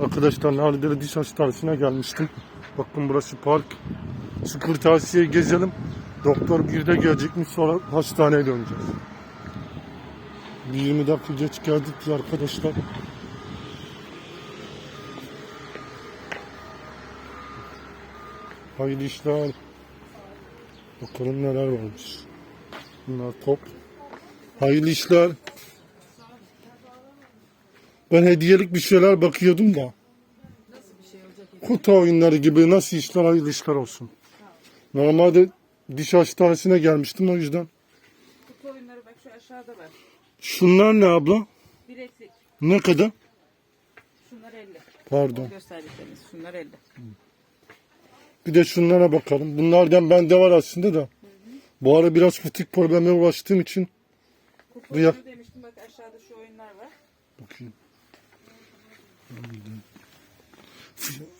Arkadaşlar Nardere Diş Hastanesi'ne gelmiştim. Bakın burası park. Şu kırtasiyeyi gezelim. Doktor bir de gelecekmiş sonra hastaneye döneceğiz. Bir 20 dakika geç geldik ya arkadaşlar. Hayırlı işler. Bakalım neler varmış. Bunlar top. Hayırlı işler. Ben hediyelik bir şeyler bakıyordum da. Kutu oyunları gibi nasıl işler hayırlı işler olsun. Normalde diş hastanesine gelmiştim o yüzden. Kutu oyunları bak şu aşağıda var. Şunlar ne abla? Bileklik. Ne kadar? Şunlar 50. Pardon. Gösterdikleriniz. Şunlar 50. Bir de şunlara bakalım. Bunlardan bende var aslında da. Bu ara biraz fıtık problemine ulaştığım için Kutu Bu ya- oyunu demiştim bak aşağıda şu oyunlar var. bakayım.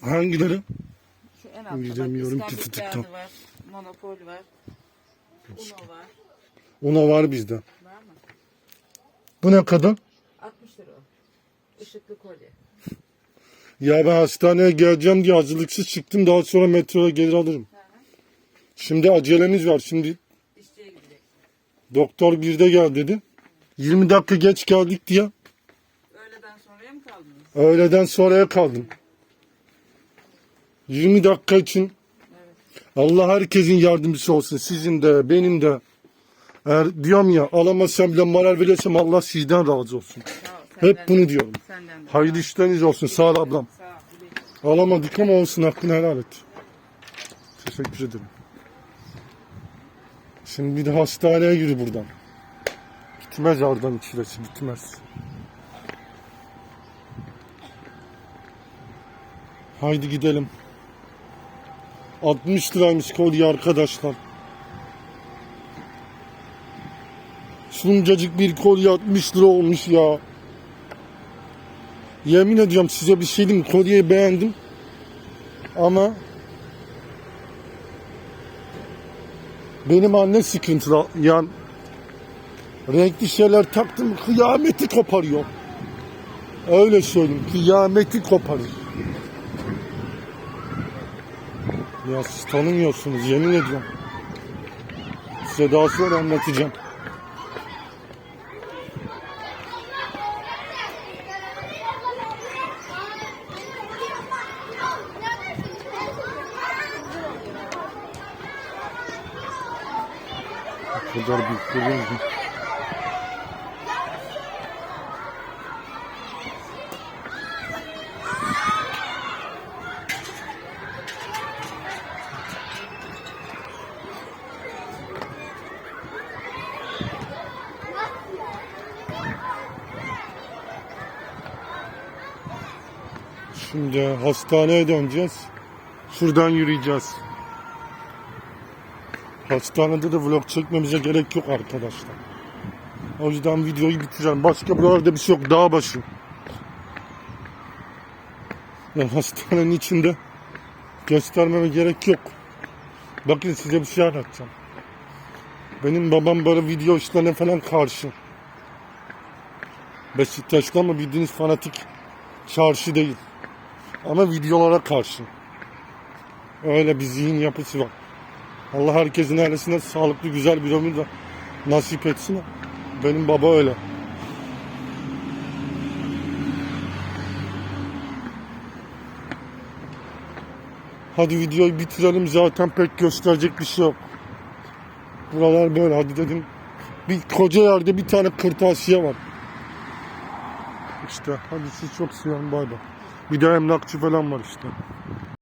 Hangileri? Şu en altta Bilemiyorum bak ki İstanbul fıtıktan. kağıdı var. Monopol var. Uno var. Ona var bizde. Var mı? Bu ne kadar? 60 lira o. Işıklı kolye. Ya ben hastaneye geleceğim diye hazırlıksız çıktım. Daha sonra metroya gelir alırım. Şimdi acelemiz var. Şimdi Dişçiye gidecek. doktor birde gel dedi. 20 dakika geç geldik diye kaldınız? öğleden sonraya kaldım. 20 dakika için Allah herkesin yardımcısı olsun. Sizin de benim de. Eğer diyorum ya alamasam bile moral verirsem Allah sizden razı olsun. Ol. Hep bunu diyorum. De. Hayırlı işleriniz olsun. Sağ ol ablam. Sağ ol. Alamadık ama olsun hakkını helal et. Teşekkür ederim. Şimdi bir de hastaneye yürü buradan. Bitmez oradan içilesi bitmez. Haydi gidelim. 60 liraymış kolye arkadaşlar. Şuncacık bir kolye 60 lira olmuş ya. Yemin ediyorum size bir şey diyeyim? Kolyeyi beğendim. Ama benim anne sıkıntılı. Yani renkli şeyler taktım kıyameti koparıyor. Öyle söyleyeyim. Kıyameti koparıyor. Ya siz tanımıyorsunuz yemin ediyorum. Size daha sonra anlatacağım. Bu kadar büyük görüyor musun? Şimdi hastaneye döneceğiz. Şuradan yürüyeceğiz. Hastanede de vlog çekmemize gerek yok arkadaşlar. O yüzden videoyu bitirelim. Başka buralarda bir şey yok. Dağ başı. Yani hastanenin içinde göstermeme gerek yok. Bakın size bir şey anlatacağım. Benim babam böyle video işlerine falan karşı. Beşiktaşlı ama bildiğiniz fanatik çarşı değil. Ama videolara karşı. Öyle bir zihin yapısı var. Allah herkesin ailesine sağlıklı güzel bir ömür nasip etsin. Benim baba öyle. Hadi videoyu bitirelim zaten pek gösterecek bir şey yok. Buralar böyle hadi dedim. Bir koca yerde bir tane kırtasiye var. İşte hadi siz çok seviyorum bay bay. Bir de emlakçı falan var işte.